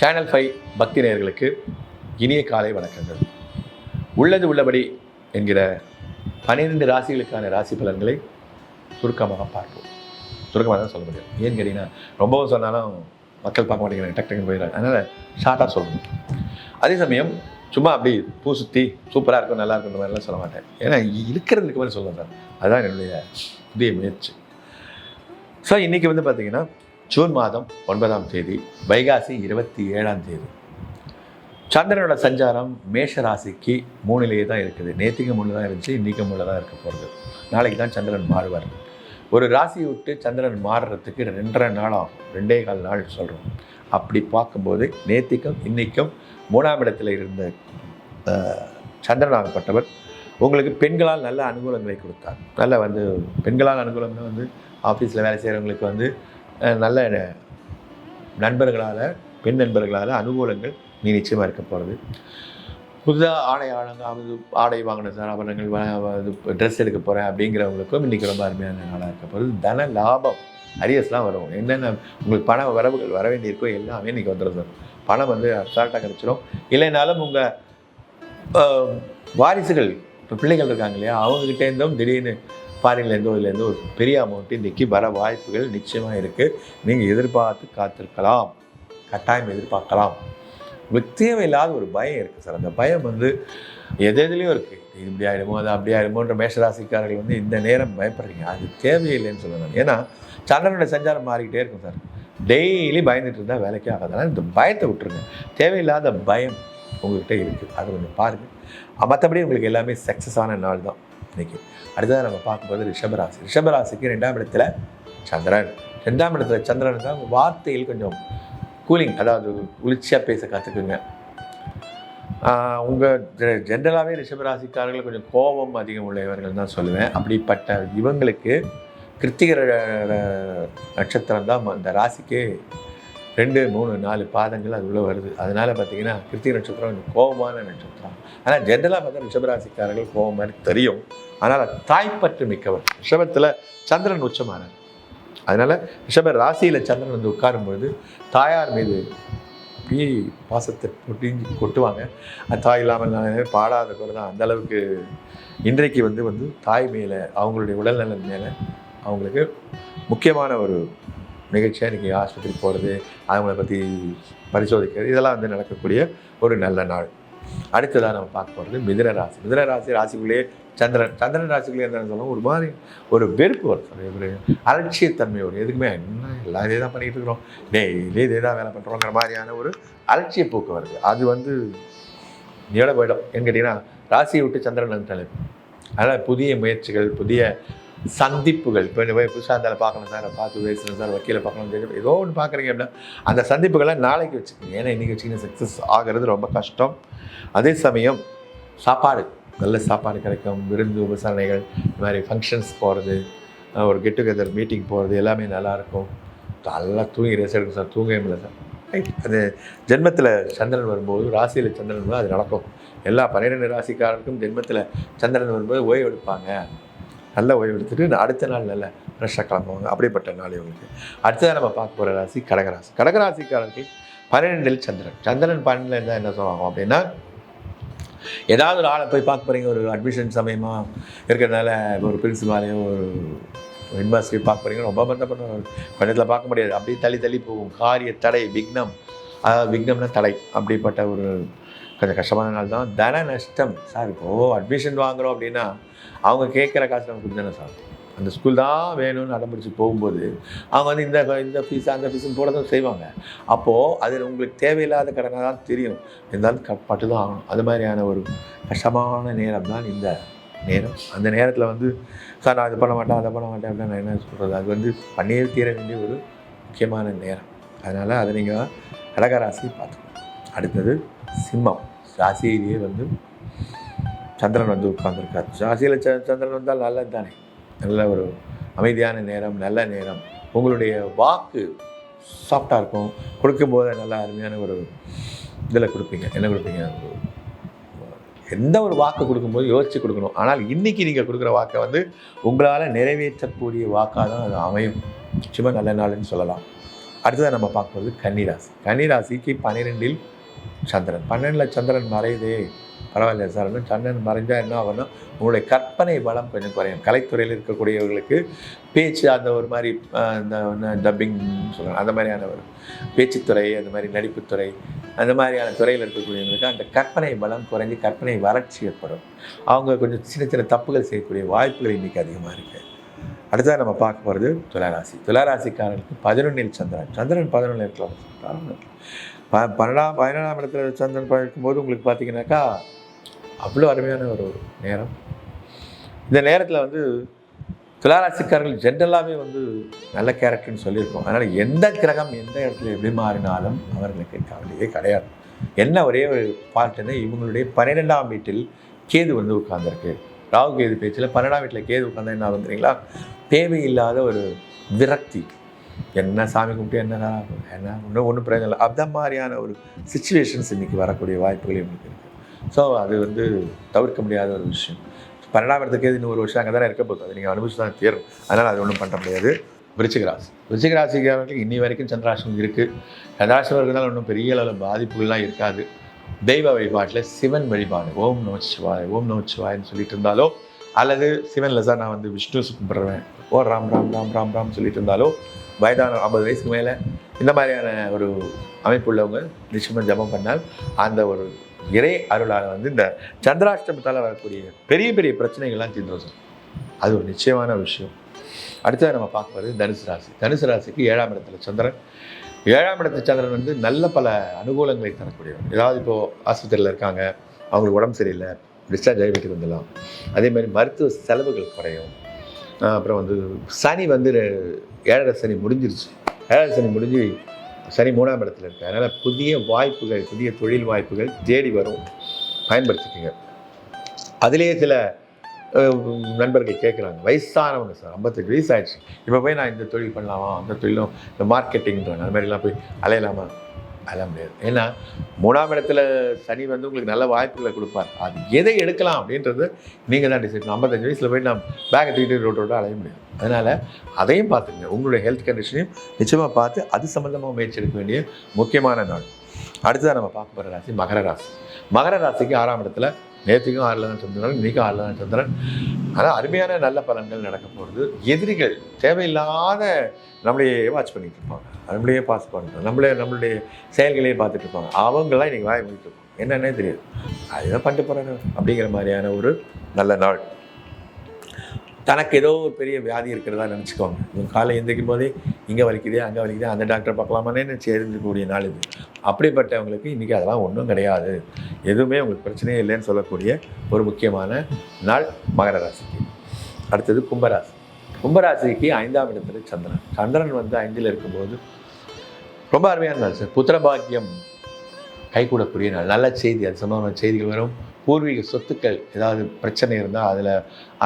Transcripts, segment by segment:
Channel five பக்தி நேயர்களுக்கு இனிய காலை வணக்கங்கள். உள்ளது உள்ளபடி என்கிற பன்னிரெண்டு ராசிகளுக்கான ராசி பலன்களை சுருக்கமாக பார்ப்போம். சுருக்கமாக தான் சொல்ல முடியும். ஏன்னு கேட்டிங்கன்னா ரொம்பவும் சொன்னாலும் மக்கள் பார்க்க மாட்டேங்கிறாங்க டக் டக்குன்னு போயிடுறாங்க. அதனால் ஷார்ட்டாக சொல்லணும். அதே சமயம் சும்மா அப்படி பூ சுற்றி சூப்பராக இருக்கும் நல்லா இருக்குன்ற மாதிரிலாம் சொல்ல மாட்டேன். ஏன்னா இருக்கிறதுக்கு மாதிரி சொல்லுவேன் சார். அதுதான் என்னுடைய புதிய முயற்சி. ஸோ இன்றைக்கி வந்து பார்த்திங்கன்னா ஜூன் மாதம் ஒன்பதாம் தேதி வைகாசி இருபத்தி ஏழாம் தேதி. சந்திரனோட சஞ்சாரம் மேஷ ராசிக்கு மூணிலேயே தான் இருக்குது. நேத்திக்கு மூணு தான் இருந்துச்சு இன்றைக்கு மூணு தான் இருக்க போகிறது நாளைக்கு தான் சந்திரன் மாறுவார். ஒரு ராசியை விட்டு சந்திரன் மாறுறதுக்கு ரெண்டரை நாள் ஆகும். ரெண்டே கால் நாள் சொல்கிறோம் அப்படி பார்க்கும்போது நேத்திக்கும் இன்றைக்கும் மூணாம் இடத்துல இருந்த சந்திரனாகப்பட்டவர் உங்களுக்கு பெண்களால் நல்ல அனுகூலங்களை கொடுத்தார். நல்ல வந்து பெண்களால் அனுகூலம்னா வந்து ஆஃபீஸில் வேலை செய்கிறவங்களுக்கு வந்து நல்ல நண்பர்களால் பெண் நண்பர்களால் அனுகூலங்கள் நீ நிச்சயமாக இருக்க போகிறது புதுதாக ஆடை ஆழங்க அது ஆடை வாங்கின சார் ஆபரணங்கள் ட்ரெஸ் எடுக்க போகிறேன் அப்படிங்கிறவங்களுக்கும் இன்றைக்கி ரொம்ப அருமையான நாளாக இருக்க போகிறது தன லாபம் அரியஸ்லாம் வரும். என்னென்ன உங்களுக்கு பண வரவுகள் வர வேண்டியிருக்கோ எல்லாமே இன்றைக்கி வந்துடும் சார். பணம் வந்து அசால்ட்டாக கிடச்சிரும். இல்லைனாலும் உங்கள் வாரிசுகள் இப்போ பிள்ளைகள் இருக்காங்க இல்லையா அவங்ககிட்டேருந்தும் திடீர்னு ஃபாரின்லேருந்து இதுலேருந்து ஒரு பெரிய அமௌண்ட் இன்றைக்கி வர வாய்ப்புகள் நிச்சயமாக இருக்குது நீங்கள் எதிர்பார்த்து காத்திருக்கலாம். கட்டாயம் எதிர்பார்க்கலாம். உங்களுக்கு தேவையில்லாத ஒரு பயம் இருக்குது சார். அந்த பயம் வந்து எது எதுலேயும் இருக்குது இது இப்படி ஆகிடுமோ அது அப்படி ஆகிடுமோன்ற மேஷராசிக்காரர்கள் வந்து இந்த நேரம் பயப்படுறீங்க. அது தேவையில்லைன்னு சொல்லணும் ஏன்னா சந்திரனுடைய சஞ்சாரம் மாறிக்கிட்டே இருக்கும் சார். டெய்லி பயந்துட்டு இருந்தால் வேலைக்கே ஆகாதனால இந்த பயத்தை விட்டுருங்க. தேவையில்லாத பயம் உங்கள்கிட்ட இருக்குது அது கொஞ்சம் பாருங்கள் மற்றபடி உங்களுக்கு எல்லாமே சக்ஸஸான நாள் தான் இன்னைக்கு. அடுத்ததாக நம்ம பார்க்கும்போது ரிஷபராசி. ரிஷபராசிக்கு ரெண்டாம் இடத்துல சந்திரன். ரெண்டாம் இடத்துல சந்திரன் தான் வார்த்தையில் கொஞ்சம் கூலிங் அதாவது குளிர்ச்சியாக பேச கற்றுக்குங்க உங்கள் ஜென்ரலாகவே ரிஷபராசிக்காரர்கள் கொஞ்சம் கோபம் அதிகம் உள்ளவர்கள் தான் சொல்லுவேன். அப்படிப்பட்ட இவங்களுக்கு கிருத்திகர நட்சத்திரம் தான் அந்த ராசிக்கே ரெண்டு மூணு நாலு பாதங்கள் அது உள்ள வருது. அதனால் பார்த்தீங்கன்னா கிருத்திக நட்சத்திரம் கொஞ்சம் கோபமான நட்சத்திரம். ஆனால் ஜென்ரலாக பார்த்தா ரிஷபராசிக்காரர்கள் கோபம் மாதிரி தெரியும். ஆனால் தாய்ப்பற்று மிக்கவர். ரிஷபத்தில் சந்திரன் உச்சமானார். அதனால் ரிஷப ராசியில் சந்திரன் வந்து உட்காரும்பொழுது தாயார் மீது பீ பாசத்தை பொட்டிஞ்சு கொட்டுவாங்க. அது தாய் இல்லாமல் நான் பாடாத குறை தான். அந்த அளவுக்கு இன்றைக்கு வந்து வந்து தாய் மேலே அவங்களுடைய உடல்நலன் மேலே அவங்களுக்கு முக்கியமான ஒரு நிகழ்ச்சியாக இன்றைக்கி ஆஸ்பத்திரி போகிறது அவங்கள பற்றி பரிசோதிக்கிறது இதெல்லாம் வந்து நடக்கக்கூடிய ஒரு நல்ல நாள். அடுத்ததாக நம்ம பார்க்க போகிறது மிதன ராசி. மிதன ராசி ராசிக்குள்ளேயே சந்திரன். சந்திரன் ராசிக்குள்ளே இருந்தாலும் சொல்லுவோம் ஒரு மாதிரி ஒரு வெறுப்பு வரும். ஒரு அலட்சியத்தன்மை வரும். எதுக்குமே என்ன எல்லாம் இதே தான் பண்ணிகிட்டு இருக்கிறோம். டெய்லி இதே தான் வேலை பண்ணுறோங்கிற மாதிரியான ஒரு அலட்சிய போக்கு வருது. அது வந்து எவ்வளோ போயிடும்? ஏன்னு கேட்டிங்கன்னா ராசியை விட்டு சந்திரன் வந்துட்டாலே. அதனால் புதிய முயற்சிகள் புதிய சந்திப்புகள். இப்போ போய் புதுசாக இருந்தாலும் பார்க்கணும் சார். பார்த்து பேசணும் சார். வக்கீலை பார்க்கணும் தெரியும் ஏதோ ஒன்று பார்க்குறீங்க அப்படின்னா அந்த சந்திப்புகளை நாளைக்கு வச்சுக்கோங்க. ஏன்னா இன்றைக்கி வச்சுக்கிங்க சக்ஸஸ் ஆகிறது ரொம்ப கஷ்டம். அதே சமயம் சாப்பாடு. நல்ல சாப்பாடு கிடைக்கும். விருந்து உபசரணைகள் இந்த மாதிரி ஃபங்க்ஷன்ஸ் போகிறது ஒரு கெட் டுகெதர் மீட்டிங் போகிறது எல்லாமே நல்லாயிருக்கும். நல்லா தூங்கி ரெஸ்ட் எடுக்கும் சார். தூங்கவே இல்லை சார். ரைட் அது ஜென்மத்தில் சந்திரன் வரும்போது ராசியில் சந்திரன் வரும்போது அது நடக்கும். எல்லா பன்னிரெண்டு ராசிக்காரருக்கும் ஜென்மத்தில் சந்திரன் வரும்போது ஓய்வு எடுப்பாங்க நல்ல ஓய்வு எடுத்துகிட்டு அடுத்த நாள் நல்ல ஃப்ரெஷ்ஷாக கிளம்புவாங்க. அப்படிப்பட்ட நாள் இவங்களுக்கு. அடுத்ததாக நம்ம பார்க்க போகிற ராசி கடகராசி. கடகராசிக்காரர்கள் பன்னிரெண்டில் சந்திரன். சந்திரன் பன்னெண்டில் இருந்தால் என்ன சொல்லுவாங்க அப்படின்னா ஏதாவது ஒரு ஆளை போய் பார்க்க போகிறீங்க ஒரு அட்மிஷன் சமயமாக இருக்கிறதுனால ஒரு பிரின்சிபாலையோ ஒரு யூனிவர்சிட்டி பார்க்க போகிறீங்க ரொம்ப பந்தப்படுவாங்க கொஞ்சத்தில் பார்க்க முடியாது. அப்படியே தள்ளி தள்ளி போகும். காரிய தடை விக்னம். அதாவது விக்னம்னா தடை. அப்படிப்பட்ட ஒரு கொஞ்சம் கஷ்டமான நாள் தான். தன நஷ்டம். சார் இப்போது அட்மிஷன் வாங்குறோம் அப்படின்னா அவங்க கேட்குற காசு நமக்கு கொடுத்தானே சார்? அந்த ஸ்கூல் தான் வேணும்னு அடம்பிடிச்சு போகும்போது அவங்க வந்து இந்த இந்த ஃபீஸ் அந்த ஃபீஸும் போட தான் செய்வாங்க. அப்போது அது உங்களுக்கு தேவையில்லாத கடனாக தான் தெரியும். இருந்தாலும் க தான் ஆகணும். அது மாதிரியான ஒரு கஷ்டமான நேரம் தான் இந்த நேரம். அந்த நேரத்தில் வந்து சார் நான் இது பண்ண மாட்டேன் அதை பண்ண மாட்டேன் அப்படின்னு நான் என்ன சொல்கிறது அது வந்து பண்ணியே தீர வேண்டிய ஒரு முக்கியமான நேரம். அதனால் அதை நீங்கள் கடகராசி பார்த்துக்கணும். அடுத்தது சிம்மம். ராசியிலேயே வந்து சந்திரன் வந்து உட்கார்ந்துருக்கார். ராசியில் ச சந்திரன் வந்தால் நல்லது தானே நல்ல ஒரு அமைதியான நேரம் நல்ல நேரம். உங்களுடைய வாக்கு சாஃப்டாக இருக்கும். கொடுக்கும்போது நல்ல அருமையான ஒரு இதில் கொடுப்பீங்க. என்ன கொடுப்பீங்க? எந்த ஒரு வாக்கு கொடுக்கும்போது யோசித்து கொடுக்கணும். ஆனால் இன்றைக்கி நீங்கள் கொடுக்குற வாக்கை வந்து உங்களால் நிறைவேற்றக்கூடிய வாக்காக தான் அது அமையும். நிச்சயமாக நல்ல நாள்னு சொல்லலாம். அடுத்ததாக நம்ம பார்க்குறது கன்னிராசி. கன்னிராசிக்கு பன்னிரெண்டில் சந்திரன். பன்னெண்டில் சந்திரன் மறையுதே. பரவாயில்ல சார் இன்னும் சந்திரன் மறைஞ்சால் என்ன ஆகும்னா உங்களுடைய கற்பனை பலம் கொஞ்சம் குறையும். கலைத்துறையில் இருக்கக்கூடியவர்களுக்கு பேச்சு அந்த ஒரு மாதிரி இந்த டப்பிங் சொல்கிறாங்க அந்த மாதிரியான ஒரு பேச்சுத்துறை அந்த மாதிரி நடிப்புத்துறை அந்த மாதிரியான துறையில் இருக்கக்கூடியவங்களுக்கு அந்த கற்பனை பலம் குறைஞ்சி கற்பனை வறட்சி ஏற்படும். அவங்க கொஞ்சம் சின்ன சின்ன தப்புகள் செய்யக்கூடிய வாய்ப்புகள் இன்றைக்கி அதிகமாக இருக்குது அடுத்ததாக நம்ம பார்க்க போகிறது துளாராசி துளாராசிக்காரர்களுக்கு பதினொன்றில் சந்திரன். சந்திரன் பதினொன்றில் இருக்கலாம். ப பன்னெண்டாம் பதினேழாம் இடத்துல சந்திரன் பார்க்கும்போது உங்களுக்கு பார்த்தீங்கன்னாக்கா அவ்வளோ அருமையான ஒரு நேரம். இந்த நேரத்தில் வந்து துளாராசிக்காரர்கள் ஜென்ரலாகவே வந்து நல்ல கேரக்டர்னு சொல்லியிருக்கோம். அதனால் எந்த கிரகம் எந்த இடத்துல எப்படி மாறினாலும் அவர்களுக்கு கவலையே கிடையாது. என்ன ஒரே ஒரு பாட்டுன்னா இவங்களுடைய பன்னிரெண்டாம் வீட்டில் கேது வந்து உட்கார்ந்துருக்கு. ராகு கேது பேச்சில் பன்னெண்டாம் வீட்டில் கேது உட்காந்தா என்ன ஆகும் தேவையில்லாத ஒரு விரக்தி. என்ன சாமி கும்பிட்டு என்ன ஆகும்? என்ன? ஒன்றும் ஒன்றும் பிரயோஜனம் இல்லை. அந்த மாதிரியான ஒரு சுச்சுவேஷன்ஸ் இன்றைக்கி வரக்கூடிய வாய்ப்புகள் எங்களுக்கு இருக்குது ஸோ அது வந்து தவிர்க்க முடியாத ஒரு விஷயம். பன்னெண்டாம் இடத்துக்கு இன்னும் ஒரு வருஷம் அங்கே தானே இருக்க போகுது. அது நீங்கள் அனுபவிச்சு தான் தேரும். அதனால் அது ஒன்றும் பண்ண முடியாது. விருச்சிகராசி விருச்சிகராசிக்காரர்களுக்கு இன்னி வரைக்கும் சந்திராசிரம் இருக்குது சந்திராசிரம் இருக்கிறதால ஒன்றும் பெரிய அளவில் பாதிப்புகள்லாம் இருக்காது. தெய்வ வழிபாட்டில் சிவன் வழிபாடு. ஓம் நமச்சிவாய் ஓம் நமச்சிவாய்ன்னு சொல்லிட்டு இருந்தாலோ அல்லது சிவன் லெசா நான் வந்து விஷ்ணு கும்பிட்றேன் ஓ ராம் ராம் ராம் ராம் ராம் சொல்லிட்டு இருந்தாலோ வயதான ஐம்பது வயசுக்கு மேலே இந்த மாதிரியான ஒரு அமைப்பு உள்ளவங்க நிச்சயமாக ஜெபம் பண்ணால் அந்த ஒரு இறை அருளால் வந்து இந்த சந்திராஷ்டமத்தால் வரக்கூடிய பெரிய பெரிய பிரச்சனைகள்லாம் தீர்ந்துடும் சார். அது ஒரு நிச்சயமான விஷயம். அடுத்தது நம்ம பார்க்க போகிறது தனுசு ராசி. தனுசு ராசிக்கு ஏழாம் இடத்துல சந்திரன். ஏழாம் இடத்து சந்திரன் வந்து நல்ல பல அனுகூலங்களை தரக்கூடியவர். ஏதாவது இப்போது ஆஸ்பத்திரியில் இருக்காங்க அவங்களுக்கு உடம்பு சரியில்லை டிஸ்சார்ஜ் ஆகி வீட்டுக்கு வந்துடலாம் அதே மாதிரி மருத்துவ செலவுகள் குறையும். அப்புறம் வந்து சனி வந்து ஏழரை சனி முடிஞ்சிருச்சு. ஏழரை சனி முடிஞ்சு சனி மூணாம் இடத்துல இருக்கு. அதனால் புதிய வாய்ப்புகள் புதிய தொழில் வாய்ப்புகள் தேடி வரும். பயன்படுத்திக்கோங்க. அதிலேயே சில நண்பர்கள் கேட்குறாங்க வயசானவங்க சார் ஐம்பத்தஞ்சு வயசு ஆயிடுச்சு இப்போ போய் நான் இந்த தொழில் பண்ணலாமா? அந்த தொழிலும் இந்த மார்க்கெட்டிங்ன்றாங்க அந்த மாதிரிலாம் போய் அலையலாமா? அதெல்லாம் முடியாது ஏன்னா மூணாம் இடத்துல சனி வந்து உங்களுக்கு நல்ல வாய்ப்புகளை கொடுப்பார். அது எதை எடுக்கலாம் அப்படின்றது நீங்கள் தான் டிசைட் ஐம்பத்தஞ்சு வயசில் போய் நான் பேக்கை தூக்கிட்டு ரோட் ரோட்டாக அலைய முடியும் அதனால் அதையும் பார்த்துங்க உங்களுடைய ஹெல்த் கண்டிஷனையும் நிச்சயமாக பார்த்து அது சம்மந்தமாக முயற்சி எடுக்க வேண்டிய முக்கியமான நாள். அடுத்ததாக நம்ம பார்க்க போகிற ராசி மகர ராசி. மகர ராசிக்கு ஆறாம் இடத்துல நேற்றுக்கும் ஆறில் தான் சந்திரன் இன்றைக்கும் ஆறில் தான் சந்திரன். ஆனால் அருமையான நல்ல பலன்கள் நடக்க போகிறது எதிரிகள் தேவையில்லாத நம்மளையே வாட்ச் பண்ணிகிட்டு இருப்பாங்க. நம்மளையே பாஸ் பண்ணுறோம் நம்மளே நம்மளுடைய செயல்களையே பார்த்துட்டு இருப்பாங்க. அவங்களாம் இன்றைக்கி வாய் முடிட்டு இருப்பாங்க. என்னன்னே தெரியாது. அதுதான் பண்ணிட்டு போகிறாங்க அப்படிங்கிற மாதிரியான ஒரு நல்ல நாள். தனக்கு ஏதோ ஒரு பெரிய வியாதி இருக்கிறதா நினச்சிக்கோங்க. இவங்க காலை எந்திரிக்கும் போதே இங்கே வலிக்குதே அங்கே வலிக்குதே அந்த டாக்டரை பார்க்கலாமான்னு சேர்ந்துக்கூடிய நாள் இது. அப்படிப்பட்டவங்களுக்கு இன்றைக்கி அதெல்லாம் ஒன்றும் கிடையாது. எதுவுமே உங்களுக்கு பிரச்சனையே இல்லைன்னு சொல்லக்கூடிய ஒரு முக்கியமான நாள் மகர ராசிக்கு. அடுத்தது கும்பராசி. கும்பராசிக்கு ஐந்தாம் இடத்துல சந்திரன். சந்திரன் வந்து ஐந்தில் இருக்கும்போது ரொம்ப அருமையான நாள் சார். புத்திரபாக்கியம் கைகூடக்கூடிய நாள். நல்ல செய்தி அது சம்பந்தமான செய்திகள் வரும். பூர்வீக சொத்துக்கள் ஏதாவது பிரச்சனை இருந்தால் அதில்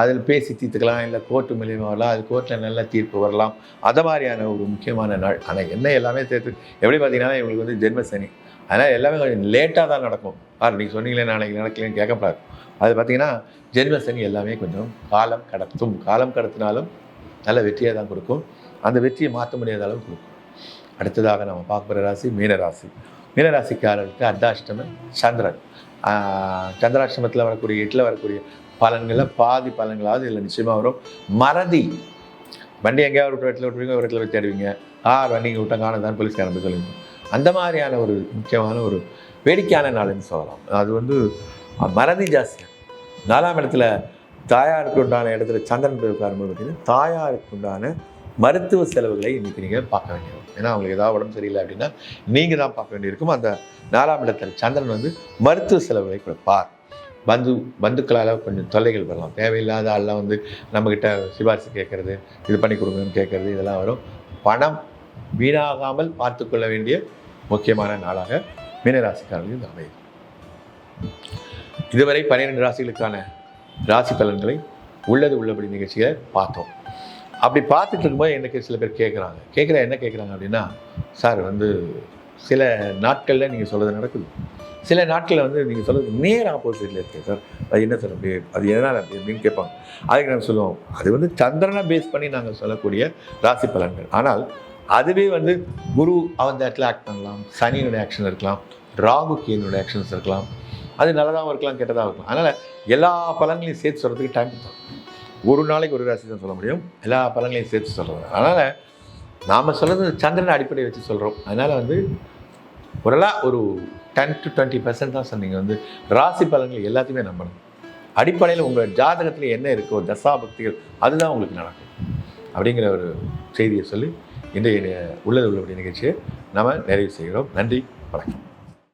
அதில் பேசி தீர்த்துக்கலாம். இல்லை கோர்ட்டு மூலியமாக வரலாம். அது கோர்ட்டில் நல்ல தீர்ப்பு வரலாம். அதை மாதிரியான ஒரு முக்கியமான நாள். ஆனால் என்ன எல்லாமே சேர்த்து எப்படி பார்த்தீங்கன்னா இவங்களுக்கு வந்து ஜென்மசனி அதனால் எல்லாமே கொஞ்சம் லேட்டாக தான் நடக்கும். ஆறு நீங்கள் சொன்னீங்களே நாளைக்கு நடக்கலன்னு கேட்கப்படாது. அது பார்த்தீங்கன்னா ஜென்மசனி எல்லாமே கொஞ்சம் காலம் கடத்தும். காலம் கடத்தினாலும் நல்ல வெற்றியை தான் கொடுக்கும். அந்த வெற்றியை மாற்ற முடியாத அளவு கொடுக்கும். அடுத்ததாக நம்ம பார்க்குற ராசி மீனராசி. மீனராசிக்காரர்களுக்கு அர்த்தாஷ்டம சந்திரன். சந்திராஷ்டமத்தில் வரக்கூடிய எட்டில் வரக்கூடிய பலன்களில் பாதி பலன்களாவது இதில் நிச்சயமாக வரும். மறதி. வண்டி எங்கேயாவது ஒரு இடத்துல விட்டுருவீங்க ஒரு இடத்துல போய் தேடுவீங்க. ஆ வண்டிங்க விட்டாங்க காணதான் போலீஸ்காரன் போய் சொல்லுவீங்க அந்த மாதிரியான ஒரு முக்கியமான ஒரு வேடிக்கையான நாள்னு சொல்லலாம். அது வந்து மறதி ஜாஸ்தியாக நாலாம் இடத்துல தாயாருக்கு உண்டான இடத்துல சந்திரன் போய் உட்காரும்போது பார்த்தீங்கன்னா தாயாருக்கு உண்டான மருத்துவ செலவுகளை இன்றைக்கி நீங்கள் பார்க்க வேண்டியது. ஏன்னா அவங்களுக்கு ஏதாவது உடம்பு சரியில்லை அப்படின்னா நீங்கள் தான் பார்க்க வேண்டியிருக்கும் அந்த நாலாம் இடத்தில் சந்திரன் வந்து மருத்துவ செலவுகளை கொடுப்பார். பந்து பந்துக்களால் கொஞ்சம் தொல்லைகள் வரலாம். தேவையில்லாத ஆள்லாம் வந்து நம்மக்கிட்ட சிபாரிசு கேட்குறது இது பண்ணி கொடுங்கன்னு கேட்குறது இதெல்லாம் வரும். பணம் வீணாகாமல் பார்த்து கொள்ள வேண்டிய முக்கியமான நாளாக மீனராசிக்காரர்களுக்கு இது அமையுது இதுவரை பன்னிரெண்டு ராசிகளுக்கான ராசி பலன்களை உள்ளது உள்ளபடி நிகழ்ச்சியை பார்த்தோம். அப்படி பார்த்துட்டு இருக்கும்போது எனக்கு சில பேர் கேட்குறாங்க கேட்குற என்ன கேட்குறாங்க அப்படின்னா சார் வந்து சில நாட்களில் நீங்கள் சொல்கிறது நடக்குது. சில நாட்களில் வந்து நீங்கள் சொல்கிறது நேர் ஆப்போசிட்டில் இருக்குது சார். அது என்ன சார் அப்படி அது எதனால் அப்படி அப்படின்னு கேட்பாங்க. அதுக்கு நாங்கள் சொல்லுவோம் அது வந்து சந்திரனை பேஸ் பண்ணி நாங்கள் சொல்லக்கூடிய ராசி பலன்கள். ஆனால் அதுவே வந்து குரு அந்த இடத்துல ஆக்ட் பண்ணலாம் சனியினுடைய ஆக்ஷன் இருக்கலாம் ராகு கேனுடைய ஆக்ஷன்ஸ் இருக்கலாம். அது நல்லதாகவும் இருக்கலாம் கெட்டதாகவும் இருக்கலாம். அதனால் எல்லா பலன்களையும் சேர்த்து சொல்கிறதுக்கு டைம் தான் ஒரு நாளைக்கு ஒரு ராசி தான் சொல்ல முடியும். எல்லா பலன்களையும் சேர்த்து சொல்கிறது அதனால் நாம் சொல்கிறது சந்திரனை அடிப்படையை வச்சு சொல்கிறோம் அதனால் வந்து ஓரளவு ஒரு டென் டு டுவெண்ட்டி பர்சன்ட் தான் சார் நீங்கள் வந்து ராசி பலன்கள் எல்லாத்தையுமே நம்பணும். அடிப்படையில் உங்கள் ஜாதகத்தில் என்ன இருக்கோ தசாபக்திகள் அதுதான் உங்களுக்கு நடக்கும். அப்படிங்கிற ஒரு செய்தியை சொல்லி இன்றைய உள்ளது உள்ளபடி நிகழ்ச்சியை நாம் நிறைவு செய்கிறோம். நன்றி வணக்கம்.